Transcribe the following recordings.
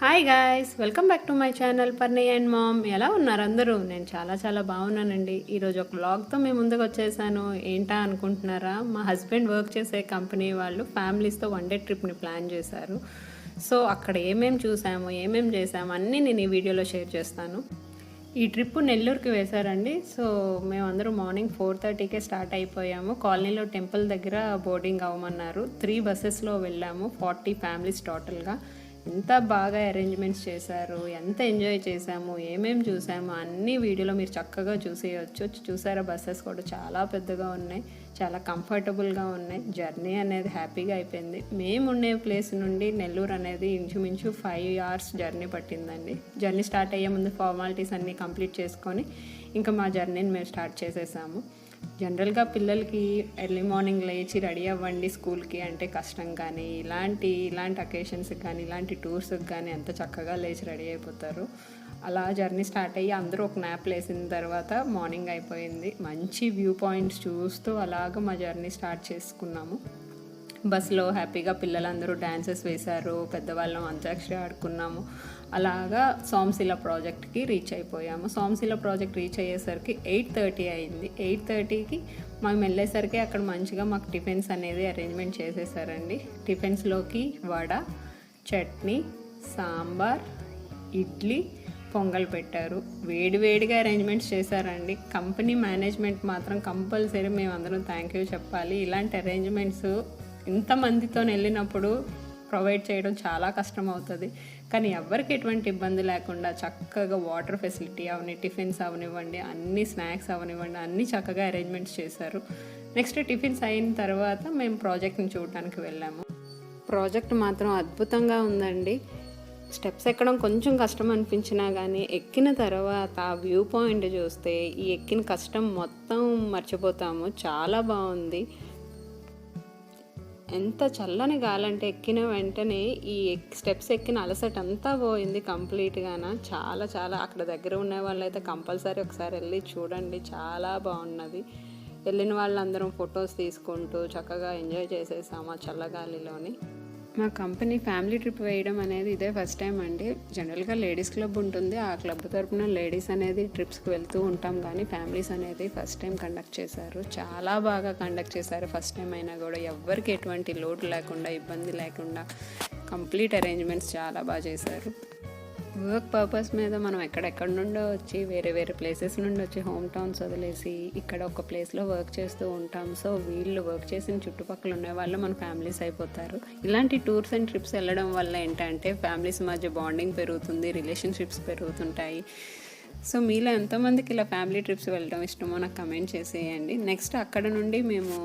Hi guys welcome back to my channel Parni and mom ఎలా ఉన్నారు అందరూ? నేను చాలా చాలా బాగున్నానండి. ఈరోజు ఒక బ్లాగ్తో మేము ముందుకు వచ్చేసాను. ఏంటా అనుకుంటున్నారా? మా హస్బెండ్ వర్క్ చేసే కంపెనీ వాళ్ళు ఫ్యామిలీస్తో వన్ డే ట్రిప్ని ప్లాన్ చేశారు. సో అక్కడ ఏమేమి చూసాము ఏమేమి చేసాము అన్నీ నేను ఈ వీడియోలో షేర్ చేస్తాను. ఈ ట్రిప్ నెల్లూరుకి వేశారండి. సో మేమందరూ మార్నింగ్ ఫోర్ థర్టీకే స్టార్ట్ అయిపోయాము. కాలనీలో టెంపుల్ దగ్గర బోర్డింగ్ అవ్వమన్నారు. త్రీ బస్సెస్లో వెళ్ళాము ఫార్టీ ఫ్యామిలీస్ టోటల్గా ఎంత బాగా అరేంజ్మెంట్స్ చేశారు ఎంత ఎంజాయ్ చేశాము ఏమేమి చూసాము అన్ని వీడియోలో మీరు చక్కగా చూసేయచ్చు. చూసారా బస్సెస్ కూడా చాలా పెద్దగా ఉన్నాయి చాలా కంఫర్టబుల్గా ఉన్నాయి. జర్నీ అనేది హ్యాపీగా అయిపోయింది. మేము ఉండే ప్లేస్ నుండి నెల్లూరు అనేది ఇంచుమించు ఫైవ్ అవర్స్ జర్నీ పట్టిందండి. జర్నీ స్టార్ట్ అయ్యే ముందు ఫార్మాలిటీస్ అన్నీ కంప్లీట్ చేసుకొని ఇంకా మా జర్నీని మేము స్టార్ట్ చేసేసాము. జనరల్గా పిల్లలకి ఎర్లీ మార్నింగ్ లేచి రెడీ అవ్వండి స్కూల్కి అంటే కష్టం కానీ ఇలాంటి ఇలాంటి అకేషన్స్కి కానీ ఇలాంటి టూర్స్కి కానీ ఎంత చక్కగా లేచి రెడీ అయిపోతారు. అలా జర్నీ స్టార్ట్ అయ్యి అందరూ ఒక న్యాప్ లేసిన తర్వాత మార్నింగ్ అయిపోయింది. మంచి వ్యూ పాయింట్స్ చూస్తూ అలాగ మా జర్నీ స్టార్ట్ చేసుకున్నాము. బస్సులో హ్యాపీగా పిల్లలందరూ డ్యాన్సెస్ వేశారు పెద్దవాళ్ళం అంత్యాక్షరి ఆడుకున్నాము. అలాగా సోమశిల ప్రాజెక్ట్కి రీచ్ అయిపోయాము. సోమశిల ప్రాజెక్ట్ రీచ్ అయ్యేసరికి ఎయిట్ థర్టీ అయింది. ఎయిట్ థర్టీకి మేము వెళ్ళేసరికి అక్కడ మంచిగా మాకు టిఫిన్స్ అనేది అరేంజ్మెంట్ చేసేసారండి. టిఫిన్స్లోకి వడ చట్నీ సాంబార్ ఇడ్లీ పొంగల్ పెట్టారు. వేడివేడిగా అరేంజ్మెంట్స్ చేశారండి. కంపెనీ మేనేజ్మెంట్ మాత్రం కంపల్సరీ మేమందరం థ్యాంక్ యూ చెప్పాలి. ఇలాంటి అరేంజ్మెంట్స్ ఇంతమందితో వెళ్ళినప్పుడు ప్రొవైడ్ చేయడం చాలా కష్టం అవుతుంది కానీ ఎవరికి ఎటువంటి ఇబ్బంది లేకుండా చక్కగా వాటర్ ఫెసిలిటీ అవని టిఫిన్స్ అవనివ్వండి అన్ని స్నాక్స్ అవనివ్వండి అన్నీ చక్కగా అరేంజ్మెంట్స్ చేశారు. నెక్స్ట్ టిఫిన్స్ అయిన తర్వాత మేము ప్రాజెక్ట్ని చూడడానికి వెళ్ళాము. ప్రాజెక్ట్ మాత్రం అద్భుతంగా ఉందండి. స్టెప్స్ ఎక్కడం కొంచెం కష్టం అనిపించినా కానీ ఎక్కిన తర్వాత ఆ వ్యూ పాయింట్ చూస్తే ఈ ఎక్కిన కష్టం మొత్తం మర్చిపోతాము. చాలా బాగుంది. ఎంత చల్లని గాలంటే ఎక్కిన వెంటనే ఈ స్టెప్స్ ఎక్కిన అలసట అంతా పోయింది కంప్లీట్గాన. చాలా చాలా అక్కడ దగ్గర ఉన్న వాళ్ళైతే కంపల్సరీ ఒకసారి వెళ్ళి చూడండి. చాలా బాగున్నది. వెళ్ళిన వాళ్ళందరం ఫొటోస్ తీసుకుంటూ చక్కగా ఎంజాయ్ చేసేసాము ఆ చల్లగాలిలోని. మా కంపెనీ ఫ్యామిలీ ట్రిప్ వేయడం అనేది ఇదే ఫస్ట్ టైం అండి. జనరల్గా లేడీస్ క్లబ్ ఉంటుంది. ఆ క్లబ్ తరపున లేడీస్ అనేది ట్రిప్స్కి వెళ్తూ ఉంటాం. కానీ ఫ్యామిలీస్ అనేది ఫస్ట్ టైం కండక్ట్ చేశారు. చాలా బాగా కండక్ట్ చేశారు ఫస్ట్ టైం అయినా కూడా. ఎవ్వరికి ఎటువంటి లోటు లేకుండా ఇబ్బంది లేకుండా కంప్లీట్ అరేంజ్మెంట్స్ చాలా బాగా చేశారు. వర్క్ పర్పస్ మీద మనం ఎక్కడెక్కడ నుండో వచ్చి వేరే వేరే ప్లేసెస్ నుండి వచ్చి హోమ్ టౌన్స్ వదిలేసి ఇక్కడ ఒక ప్లేస్లో వర్క్ చేస్తూ ఉంటాం. సో వీళ్ళు వర్క్ చేసిన చుట్టుపక్కల ఉన్న వాళ్ళు మన ఫ్యామిలీస్ అయిపోతారు. ఇలాంటి టూర్స్ అండ్ ట్రిప్స్ వెళ్ళడం వల్ల ఏంటంటే ఫ్యామిలీస్ మధ్య బాండింగ్ పెరుగుతుంది రిలేషన్షిప్స్ పెరుగుతుంటాయి. సో మీలో ఎంతమందికి ఇలా ఫ్యామిలీ ట్రిప్స్ వెళ్ళడం ఇష్టమో నాకు కమెంట్ చేసేయండి. నెక్స్ట్ అక్కడ నుండి మేము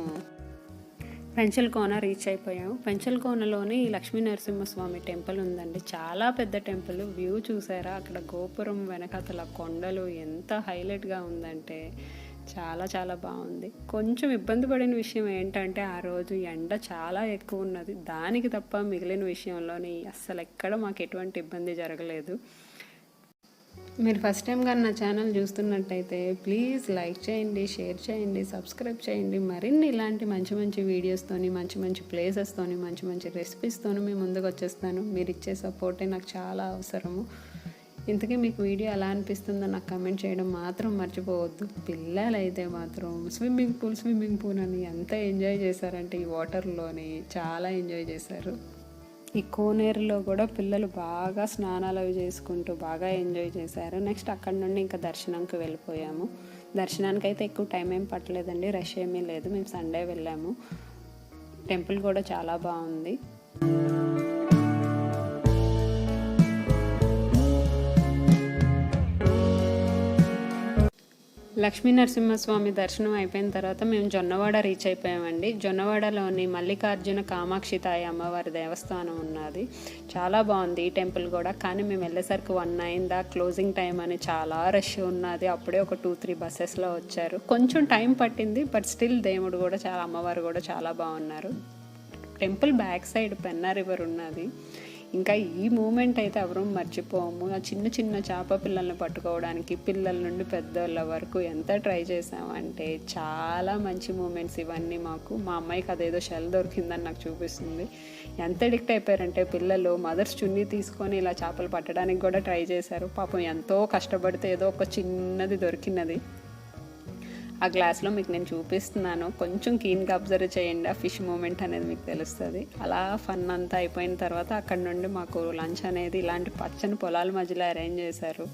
పెంచల్కోన రీచ్ అయిపోయాము. పెంచల్కోనలోని లక్ష్మీ నరసింహస్వామి టెంపుల్ ఉందండి. చాలా పెద్ద టెంపుల్. వ్యూ చూసారా? అక్కడ గోపురం వెనకాతల కొండలు ఎంత హైలైట్గా ఉందంటే చాలా చాలా బాగుంది. కొంచెం ఇబ్బంది పడిన విషయం ఏంటంటే ఆ రోజు ఎండ చాలా ఎక్కువ ఉన్నది. దానికి తప్ప మిగిలిన విషయంలోని అస్సలు ఎక్కడ మాకు ఎటువంటి ఇబ్బంది జరగలేదు. మీరు ఫస్ట్ టైం కానీ నా ఛానల్ చూస్తున్నట్టయితే ప్లీజ్ లైక్ చేయండి షేర్ చేయండి సబ్స్క్రైబ్ చేయండి. మరిన్ని ఇలాంటి మంచి మంచి వీడియోస్తోని మంచి మంచి ప్లేసెస్తోని మంచి మంచి రెసిపీస్తోని మీ ముందుకు వచ్చేస్తాను. మీరు ఇచ్చే సపోర్టే నాకు చాలా అవసరము. ఇంతకీ మీకు వీడియో ఎలా అనిపిస్తుందో నాకు కమెంట్ చేయడం మాత్రం మర్చిపోవద్దు. పిల్లలైతే మాత్రం స్విమ్మింగ్ పూల్ స్విమ్మింగ్ పూల్ అని ఎంత ఎంజాయ్ చేశారంటే ఈ వాటర్లోని చాలా ఎంజాయ్ చేశారు. ఈ కోనేరులో కూడా పిల్లలు బాగా స్నానాలు అవి చేసుకుంటూ బాగా ఎంజాయ్ చేశారు. నెక్స్ట్ అక్కడ నుండి ఇంకా దర్శనంకి వెళ్ళిపోయాము. దర్శనానికి అయితే ఎక్కువ టైం ఏం పట్టలేదండి. రష్ ఏమీ లేదు. మేము సండే వెళ్ళాము. టెంపుల్ కూడా చాలా బాగుంది. లక్ష్మీ నరసింహస్వామి దర్శనం అయిపోయిన తర్వాత మేము జొన్నవాడ రీచ్ అయిపోయామండి. జొన్నవాడలోని మల్లికార్జున కామాక్షి తాయి అమ్మవారి దేవస్థానం ఉన్నది. చాలా బాగుంది ఈ టెంపుల్ కూడా. కానీ మేము వెళ్ళేసరికి వన్ అయిందా క్లోజింగ్ టైం అని చాలా రష్ ఉన్నది. అప్పుడే ఒక టూ త్రీ బస్సెస్లో వచ్చారు. కొంచెం టైం పట్టింది బట్ స్టిల్ దేవుడు కూడా చాలా అమ్మవారు కూడా చాలా బాగున్నారు. Temple back side Penna river ఉన్నది. ఇంకా ఈ మూమెంట్ అయితే ఎవరూ మర్చిపోము. ఆ చిన్న చిన్న చేప పిల్లల్ని పట్టుకోవడానికి పిల్లల నుండి పెద్దోళ్ళ వరకు ఎంత ట్రై చేసామంటే చాలా మంచి మూమెంట్స్ ఇవన్నీ మాకు. మా అమ్మాయికి అదేదో షెల్ దొరికిందని నాకు చూపిస్తుంది. ఎంత అడిక్ట్ అయిపోయారంటే పిల్లలు మదర్స్ చున్నీ తీసుకొని ఇలా చేపలు పట్టడానికి కూడా ట్రై చేశారు. పాపం ఎంతో కష్టపడితే ఏదో ఒక చిన్నది దొరికినది. ఆ గ్లాస్లో మీకు నేను చూపిస్తున్నాను. కొంచెం కీన్గా అబ్జర్వ్ చేయండి. ఆ ఫిష్ మూమెంట్ అనేది మీకు తెలుస్తుంది. అలా ఫన్ అంతా అయిపోయిన తర్వాత అక్కడ నుండి మాకు లంచ్ అనేది ఇలాంటి పచ్చని పొలాల మధ్యలో అరేంజ్ చేశారు.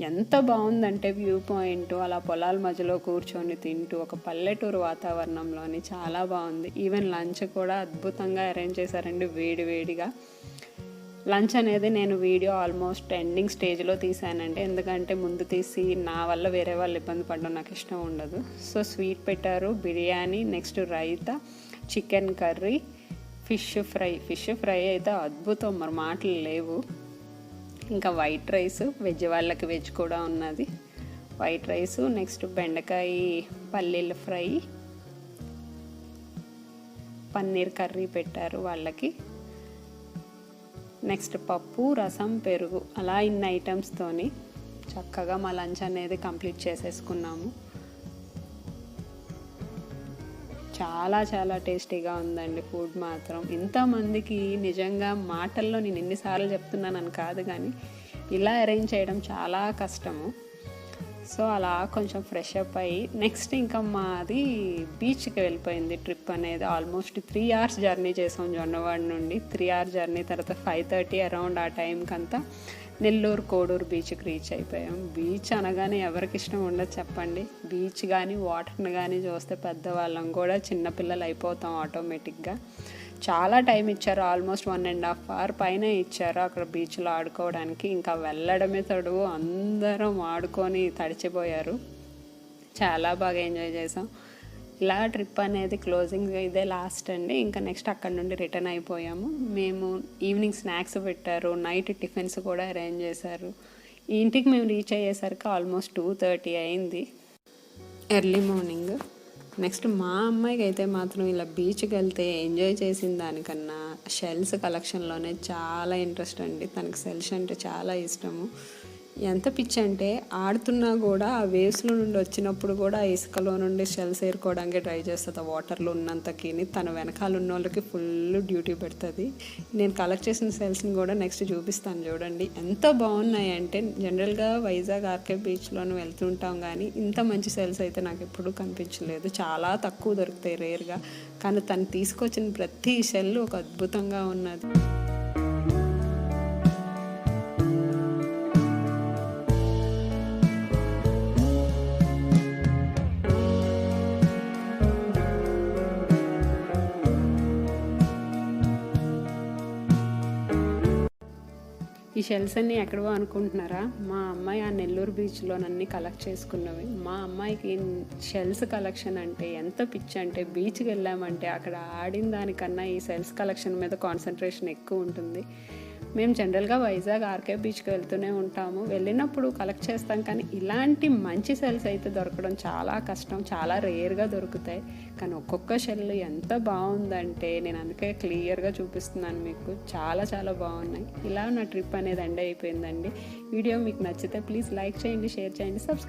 ఎంత బాగుందంటే వ్యూ పాయింట్ అలా పొలాల మధ్యలో కూర్చొని తింటూ ఒక పల్లెటూరు వాతావరణంలోని చాలా బాగుంది. ఈవెన్ లంచ్ కూడా అద్భుతంగా అరేంజ్ చేశారండి. వేడి వేడిగా. లంచ్ అనేది నేను వీడియో ఆల్మోస్ట్ ఎండింగ్ స్టేజ్లో తీసానండి ఎందుకంటే ముందు తీసి నా వల్ల వేరే వాళ్ళు ఇబ్బంది పడడం నాకు ఇష్టం ఉండదు. సో స్వీట్ పెట్టారు biryani next raita chicken curry fish fry. Fish fry అయితే అద్భుతం. మరి మాటలు లేవు. ఇంకా వైట్ రైస్ వెజ్ వాళ్ళకి వెజ్ కూడా ఉన్నది. వైట్ రైస్ నెక్స్ట్ బెండకాయ పల్లీల ఫ్రై పన్నీర్ కర్రీ పెట్టారు వాళ్ళకి. నెక్స్ట్ పప్పు రసం పెరుగు అలా ఇన్ని ఐటమ్స్తోని చక్కగా మా లంచ్ అనేది కంప్లీట్ చేసేసుకున్నాము. చాలా చాలా టేస్టీగా ఉందండి ఫుడ్ మాత్రం. ఇంతమందికి నిజంగా మాటల్లో నేను ఎన్నిసార్లు చెప్తున్నానని కాదు కానీ ఇలా అరేంజ్ చేయడం చాలా కష్టము. సో అలా కొంచెం ఫ్రెష్ అప్ అయ్యి నెక్స్ట్ ఇంకా మాది బీచ్కి వెళ్ళిపోయింది ట్రిప్ అనేది ఆల్మోస్ట్ త్రీ అవర్స్ జర్నీ చేసాం జొన్నవాడ నుండి. త్రీ అవర్స్ జర్నీ తర్వాత ఫైవ్ థర్టీ అరౌండ్ ఆ టైంకి అంతా నెల్లూరు కోడూరు బీచ్కి రీచ్ అయిపోయాం. బీచ్ అనగానే ఎవరికి ఇష్టం ఉండదు చెప్పండి. బీచ్ కానీ వాటర్ని కానీ చూస్తే పెద్దవాళ్ళం కూడా చిన్నపిల్లలు అయిపోతాం ఆటోమేటిక్గా చాలా టైం ఇచ్చారు almost one and half hour పైన ఇచ్చారు అక్కడ బీచ్లో ఆడుకోవడానికి. ఇంకా వెళ్ళడమే తడువు అందరం ఆడుకొని తడిచిపోయారు. చాలా బాగా ఎంజాయ్ చేసాం. ఇలా ట్రిప్ అనేది క్లోజింగ్ ఇదే లాస్ట్ అండి. ఇంకా నెక్స్ట్ అక్కడ నుండి రిటర్న్ అయిపోయాము. మేము ఈవినింగ్ స్నాక్స్ పెట్టారు నైట్ టిఫిన్స్ కూడా అరేంజ్ చేశారు. ఇంటికి మేము రీచ్ అయ్యేసరికి ఆల్మోస్ట్ టూ థర్టీ అయింది. Early morning. నెక్స్ట్ మా అమ్మాయికి అయితే మాత్రం ఇలా బీచ్కి వెళ్తే ఎంజాయ్ చేసిన దానికన్నా షెల్స్ కలెక్షన్లోనే చాలా ఇంట్రెస్ట్ అండి. తనకి షెల్స్ అంటే చాలా ఇష్టము. ఎంత పిచ్చి అంటే ఆడుతున్నా కూడా ఆ వేవ్స్లో నుండి వచ్చినప్పుడు కూడా ఆ ఇసుకలో నుండి షెల్స్ ఏరుకోవడానికి ట్రై చేస్తుంది. ఆ వాటర్లో ఉన్నంతకి తన వెనకాల ఉన్న వాళ్ళకి ఫుల్ డ్యూటీ పెడుతుంది. నేను కలెక్ట్ చేసిన సెల్స్ని కూడా నెక్స్ట్ చూపిస్తాను చూడండి. ఎంత బాగున్నాయి అంటే జనరల్గా వైజాగ్ ఆర్కే బీచ్లోనూ వెళ్తుంటాం కానీ ఇంత మంచి సెల్స్ అయితే నాకు ఎప్పుడూ కనిపించలేదు. చాలా తక్కువ దొరుకుతాయి రేర్గా కానీ తను తీసుకొచ్చిన ప్రతి షెల్ ఒక అద్భుతంగా ఉన్నది. ఈ షెల్స్ అన్నీ ఎక్కడో అనుకుంటున్నారా? మా అమ్మాయి ఆ నెల్లూరు బీచ్లో అన్ని కలెక్ట్ చేసుకున్నవి. మా అమ్మాయికి షెల్స్ కలెక్షన్ అంటే ఎంత పిచ్చి అంటే బీచ్కి వెళ్ళామంటే అక్కడ ఆడిన దానికన్నా ఈ షెల్స్ కలెక్షన్ మీద కాన్సన్ట్రేషన్ ఎక్కువ ఉంటుంది. మేము జనరల్గా వైజాగ్ ఆర్కే బీచ్కి వెళ్తూనే ఉంటాము. వెళ్ళినప్పుడు కలెక్ట్ చేస్తాం కానీ ఇలాంటి మంచి సెల్స్ అయితే దొరకడం చాలా కష్టం చాలా రేర్గా దొరుకుతాయి. కానీ ఒక్కొక్క షెల్ ఎంత బాగుందంటే నేను అందుకే క్లియర్గా చూపిస్తున్నాను మీకు. చాలా చాలా బాగున్నాయి. ఇలా నా ట్రిప్ అనేది ఎండ్ అయిపోయిందండి. వీడియో మీకు నచ్చితే ప్లీజ్ లైక్ చేయండి షేర్ చేయండి సబ్స్క్రైబ్